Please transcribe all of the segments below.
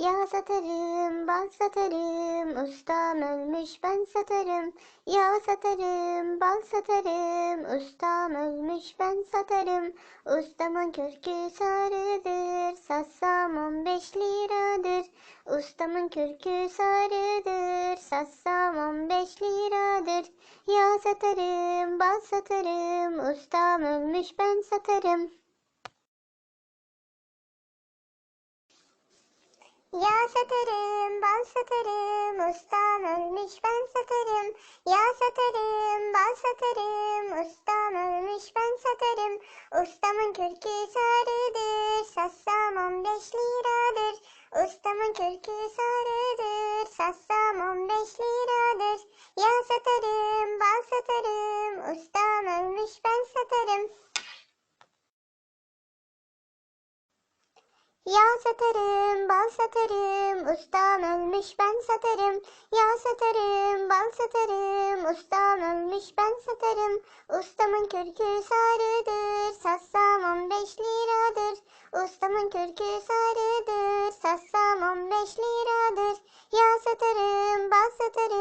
Yağ satarım, bal satarım, ustam ölmüş ben satarım. Yağ satarım, bal satarım, ustam ölmüş ben satarım. Ustamın kürkü sarıdır, satsam on beş liradır. Ustamın kürkü sarıdır, satsam on beş liradır. Yağ satarım, bal satarım, ustam ölmüş ben satarım. Yağ satarım, bal satarım, ustam ölmüş ben satarım. Yağ satarım, bal satarım, ustam ölmüş ben satarım. Ustamın kürkü sarıdır, satsam on beş liradır. Ustamın kürkü sarıdır, satsam on beş liradır. Yağ satarım, bal satarım, ustam ölmüş ben satarım. Yağ satarım, bal satarım, ustam ölmüş ben satarım. Yağ satarım, bal satarım, ustam ölmüş ben satarım. Ustamın kürkü sarıdır, on beş liradır. Ustamın kürkü sarıdır, on beş liradır. Yağ satarım, bal satarım,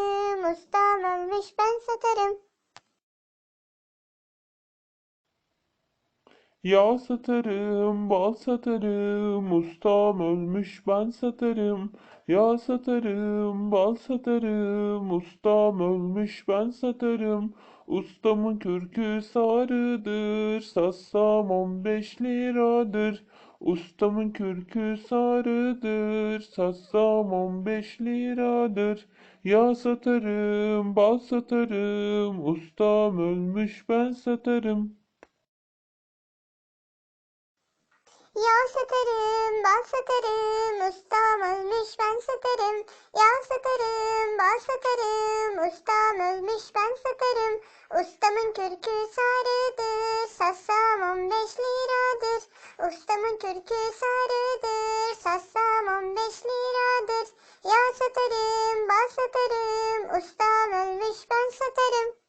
Yağ satarım, bal satarım, ustam ölmüş ben satarım. Yağ satarım, bal satarım, ustam ölmüş ben satarım. Ustamın kürkü sarıdır, satsam on beş liradır. Ustamın kürkü sarıdır, satsam on beş liradır. Yağ satarım, bal satarım, ustam ölmüş ben satarım. Yağ satarım, bal satarım, ustam ölmüş ben satarım. Yağ satarım, bal satarım, ustam ölmüş ben satarım. Ustamın kürkü sarıdır, on beş liradır. Ustamın kürkü sarıdır, on beş liradır. Yağ satarım, bal satarım, ustam ölmüş ben satarım.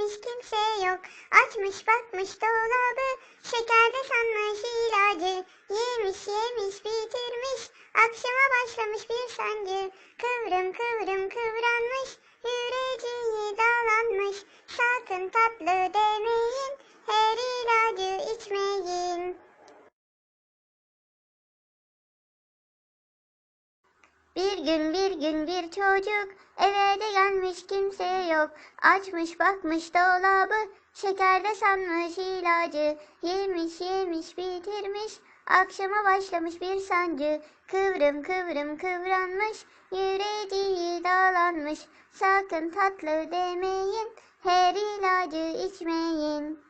gelmiş kimse yok. Açmış bakmış dolabı şekerde sanmış ilacı. Yemiş yemiş bitirmiş akşama başlamış bir sancı. Kıvrım kıvrım kıvranmış yüreği dağlanmış. Sakın tatlı demeyin her ilacı içmeyin. Bir gün bir gün bir çocuk eve de gelmiş kimse yok. Açmış bakmış dolabı şekerde sanmış ilacı. Yemiş yemiş bitirmiş akşama başlamış bir sancı. Kıvrım kıvrım kıvranmış yüreği dağlanmış. Sakın tatlı demeyin her ilacı içmeyin.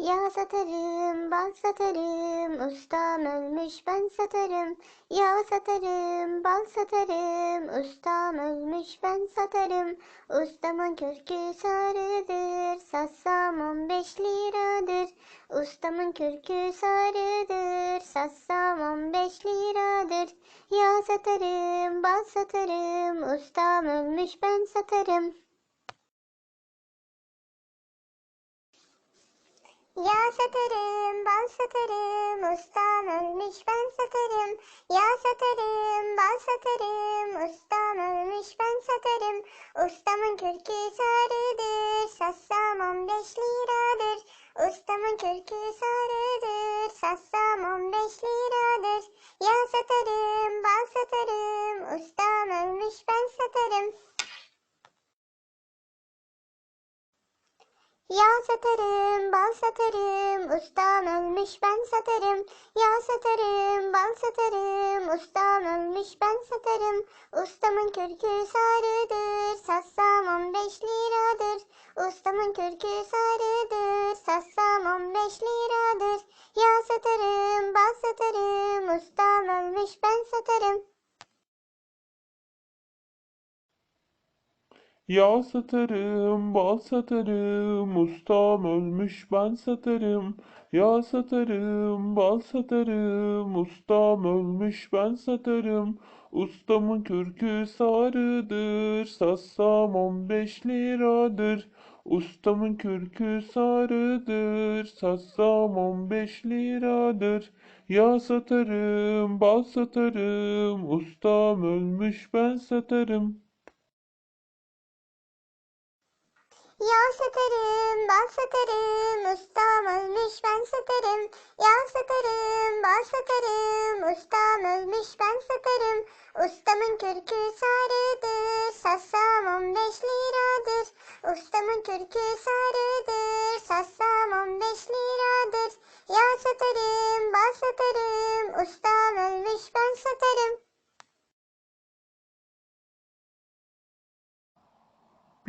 Yağ satarım, bal satarım, ustam ölmüş ben satarım. Yağ satarım, bal satarım, ustam ölmüş ben satarım. Ustamın kürkü sarıdır, satsam on beş liradır. Ustamın kürkü sarıdır, satsam on beş liradır. Yağ satarım, bal satarım, ustam ölmüş ben satarım. Yağ satarım, bal satarım, ustam ölmüş ben satarım. Yağ satarım, bal satarım, ustam ölmüş ben satarım. Ustamın kürkü sarıdır, satsam on beş liradır. Ustamın kürkü sarıdır, satsam on beş liradır. Yağ satarım, bal satarım, ustam ölmüş ben satarım. Yağ satarım, bal satarım, ustam ölmüş ben satarım. Yağ satarım, bal satarım, ustam ölmüş ben satarım. Ustamın kürkü sarıdır, on beş liradır. Ustamın kürkü sarıdır, on beş liradır. Yağ satarım, bal satarım, ustam ölmüş ben satarım. Yağ satarım, bal satarım, ustam ölmüş ben satarım. Ustamın kürkü sarıdır, satsam on beş liradır. Ustamın kürkü sarıdır, satsam on beş liradır. Yağ satarım, bal satarım, ustam ölmüş ben satarım. Yağ satarım, bal satarım, ustam ölmüş ben satarım. Yağ satarım, bal satarım, ustam ölmüş ben satarım. Ustamın kürkü sarıdır, on beş liradır. Ustamın kürkü sarıdır, on beş liradır. Yağ satarım, bal satarım, ustam ölmüş ben satarım.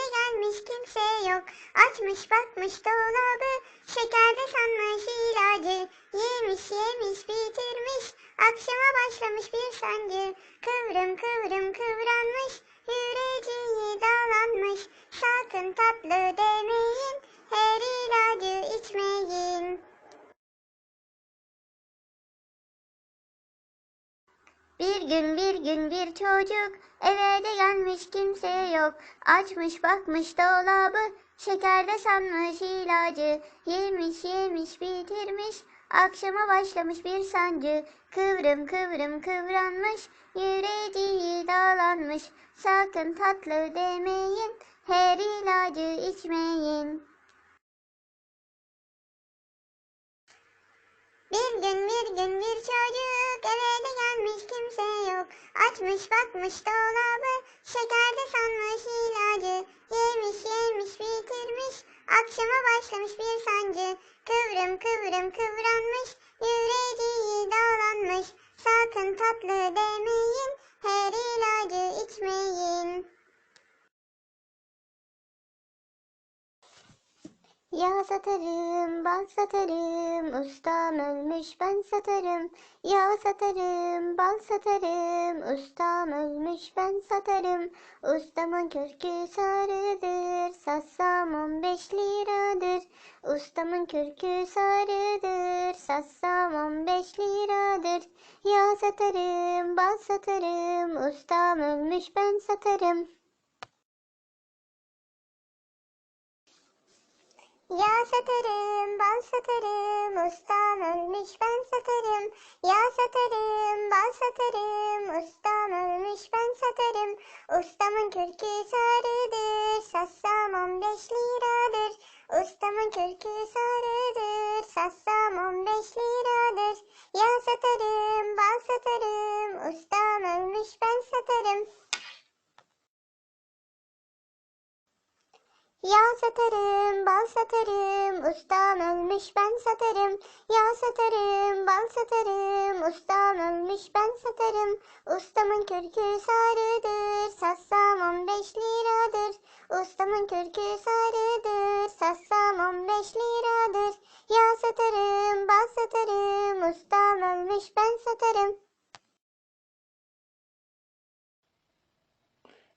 de gelmiş kimse yok. Açmış bakmış dolabı şekerde sanmış ilacı. Yemiş yemiş bitirmiş akşama başlamış bir sancı. Kıvrım kıvrım kıvranmış yüreği dağlanmış. Sakın tatlı demeyin her ilacı içmeyin. Bir gün bir gün bir çocuk eve de gelmiş kimse yok. Açmış bakmış dolabı şekerde sanmış ilacı. Yemiş yemiş bitirmiş akşama başlamış bir sancı. Kıvrım kıvrım kıvranmış yüreği dağlanmış. Sakın tatlı demeyin her ilacı içmeyin. Bir gün bir gün bir çocuk eve de gelmiş kimse yok. Açmış bakmış dolabı şekerde sanmış ilacı. Yemiş yemiş bitirmiş akşama başlamış bir sancı. Kıvrım kıvrım kıvranmış yüreği dağlanmış. Sakın tatlı demeyin her ilacı Yağ satarım, bal satarım, ustam ölmüş ben satarım. Yağ satarım, bal satarım, ustam ölmüş ben satarım. Ustamın kürkü sarıdır, satsam on beş liradır. Ustamın kürkü sarıdır, satsam on beş liradır. Yağ satarım, bal satarım, ustam ölmüş ben satarım. Yağ satarım, bal satarım, ustam ölmüş ben satarım. Yağ satarım, bal satarım, ustam ölmüş ben satarım. Ustamın kürkü sarıdır, sassam on beş liradır. Ustamın kürkü sarıdır, sassam on beş liradır. Yağ satarım, bal satarım, ustam ölmüş ben satarım. Yağ satarım, bal satarım, ustam ölmüş ben satarım. Yağ satarım, bal satarım, ustam ölmüş ben satarım. Ustamın kürkü sarıdır, sassam on beş liradır. Ustamın kürkü sarıdır,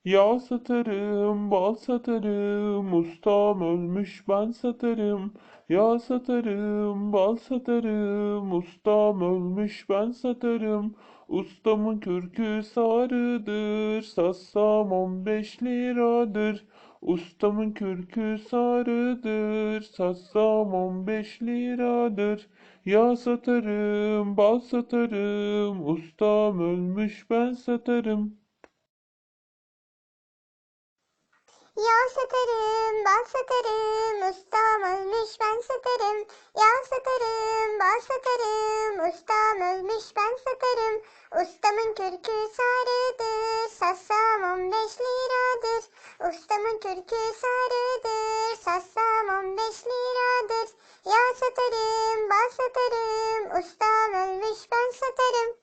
Yağ satarım, bal satarım, ustam ölmüş ben satarım. Yağ satarım, bal satarım, ustam ölmüş ben satarım. Ustamın kürkü sarıdır, on beş liradır. Ustamın kürkü sarıdır, on beş liradır. Yağ satarım, bal satarım, ustam ölmüş ben satarım. Yağ satarım, bal satarım, ustam ölmüş ben satarım. Yağ satarım, bal satarım, ustam ölmüş ben satarım. Ustamın kürkü sarıdır, on beş liradır. Ustamın kürkü sarıdır, on beş liradır. Yağ satarım, bal satarım, ustam ölmüş ben satarım.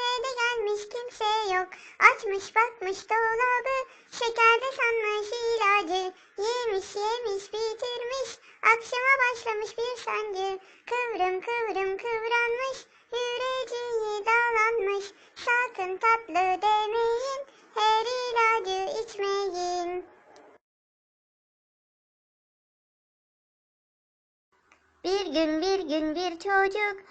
de gelmiş kimse yok. Açmış bakmış dolabı şekerde sanmış ilacı. Yemiş yemiş bitirmiş akşama başlamış bir sancı. Kıvrım kıvrım kıvranmış yüreği dağlanmış. Sakın tatlı demeyin her ilacı içmeyin. Bir gün bir gün bir çocuk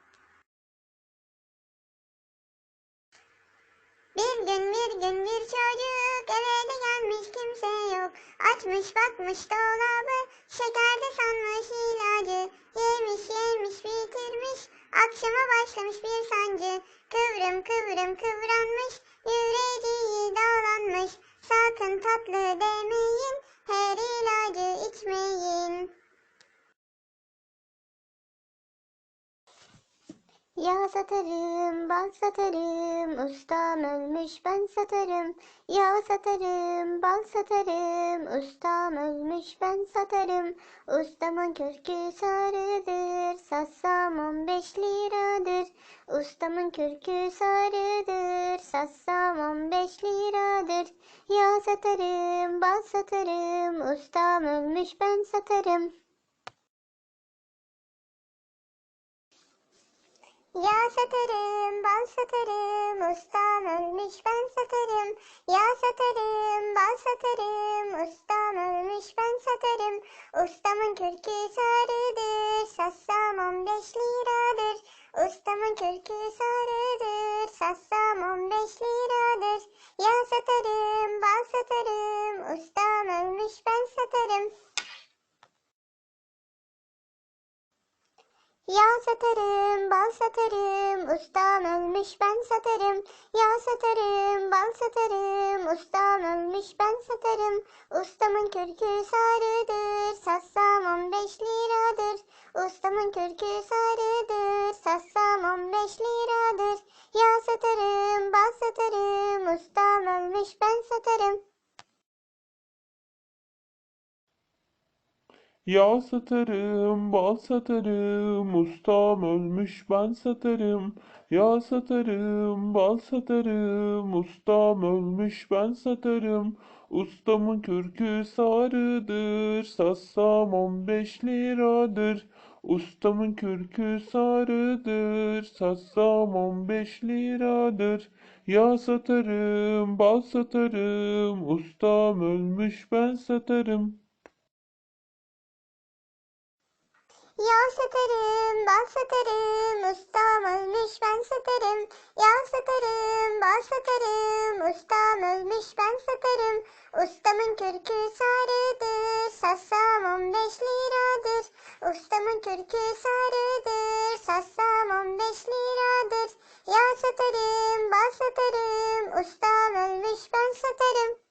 Bir gün bir gün bir çocuk eve de gelmiş kimse yok. Açmış bakmış dolabı şekerde sanmış ilacı. Yemiş yemiş bitirmiş akşama başlamış bir sancı. Kıvrım kıvrım kıvranmış yüreği dağlanmış. Sakın tatlı demeyin Yağ satarım, bal satarım, ustam ölmüş ben satarım. Yağ satarım, bal satarım, ustam ölmüş ben satarım. Ustamın kürkü sarıdır, sassam on beş liradır. Ustamın kürkü sarıdır, sassam on beş liradır. Yağ satarım, bal satarım, ustam ölmüş ben satarım. Yağ satarım, bal satarım, ustam ölmüş ben satarım. Yağ satarım, bal satarım, ustam ölmüş ben satarım. Ustamın kürkü sarıdır, sassam on beş liradır. Ustamın kürkü sarıdır, sassam on beş liradır. Yağ satarım, bal satarım, ustam ölmüş ben satarım. Yağ satarım, bal satarım, ustam ölmüş ben satarım. Yağ satarım, bal satarım, ustam ölmüş ben satarım. Ustamın kürkü sarıdır, sassam on beş liradır. Ustamın kürkü sarıdır, sassam on beş liradır. Yağ satarım, bal satarım, ustam ölmüş ben satarım. Yağ satarım, bal satarım, ustam ölmüş ben satarım. Yağ satarım, bal satarım, ustam ölmüş ben satarım. Ustamın kürkü sarıdır, sassam on beş liradır. Ustamın kürkü sarıdır, sassam on beş liradır. Yağ satarım, bal satarım, ustam ölmüş ben satarım. Yağ satarım, bal satarım, ustam ölmüş ben satarım. Yağ satarım, bal satarım, ustam ölmüş ben satarım. Ustamın kürkü sarıdır, sassam on beş liradır. Ustamın kürkü sarıdır, sassam on beş liradır. Yağ satarım, bal satarım, ustam ölmüş ben satarım.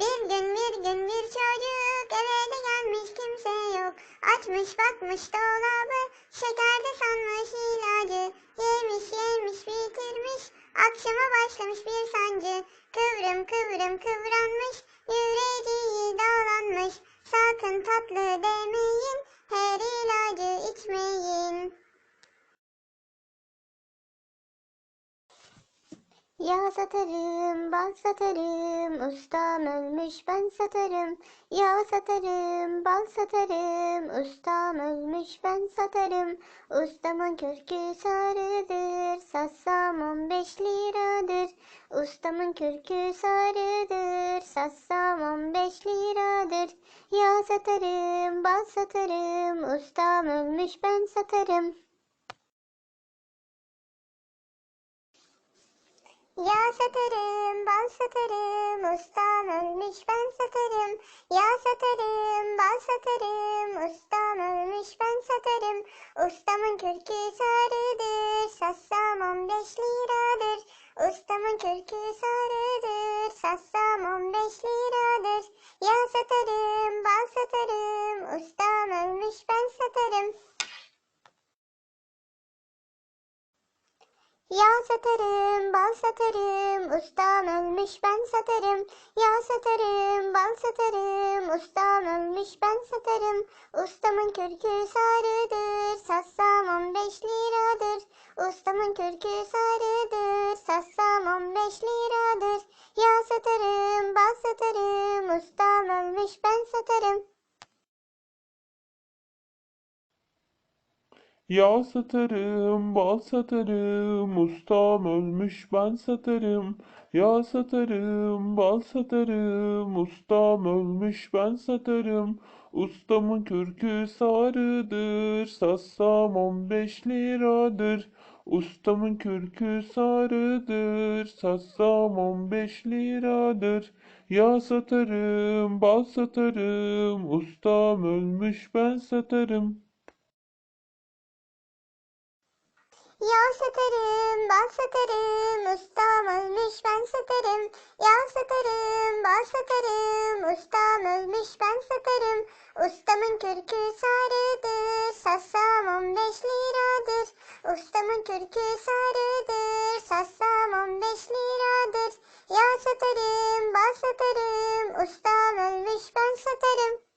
Bir gün bir gün bir çocuk eve de gelmiş kimse yok. Açmış bakmış dolabı şekerde sanmış ilacı. Yemiş yemiş bitirmiş akşama başlamış bir sancı. Kıvrım kıvrım kıvranmış yüreği Yağ satarım, bal satarım, ustam ölmüş ben satarım. Yağ satarım, bal satarım, ustam ölmüş ben satarım. Ustamın kürkü sarıdır, sassam on beş liradır. Ustamın kürkü sarıdır, sassam on beş liradır. Yağ satarım, bal satarım, ustam ölmüş ben satarım. Yağ satarım, bal satarım, ustam ölmüş ben satarım. Yağ satarım, bal satarım, ustam ölmüş ben satarım. Ustamın kürkü sarıdır, sassam on beş liradır. Ustamın kürkü sarıdır, sassam on beş liradır. Yağ satarım, bal satarım, ustam ölmüş ben satarım. Yağ satarım, bal satarım, ustam ölmüş ben satarım. Yağ satarım, bal satarım, ustam ölmüş ben satarım. Ustamın kürkü sarıdır, on beş liradır. Ustamın kürkü sarıdır, on beş liradır. Yağ satarım, bal satarım, ustam ölmüş ben satarım. Yağ satarım, bal satarım, ustam ölmüş ben satarım. Yağ satarım, bal satarım, ustam ölmüş ben satarım. Ustamın kürkü sarıdır, satsam on beş liradır. Ustamın kürkü sarıdır, satsam on beş liradır. Yağ satarım, bal satarım, ustam ölmüş ben satarım. Yağ satarım, bal satarım, ustam ölmüş ben satarım. Yağ satarım, bal satarım, ustam ölmüş ben satarım. Ustamın kürkü sarıdır, sassam 15 liradır. Ustamın kürkü sarıdır, sassam 15 liradır. Yağ satarım, bal satarım, ustam ölmüş ben satarım.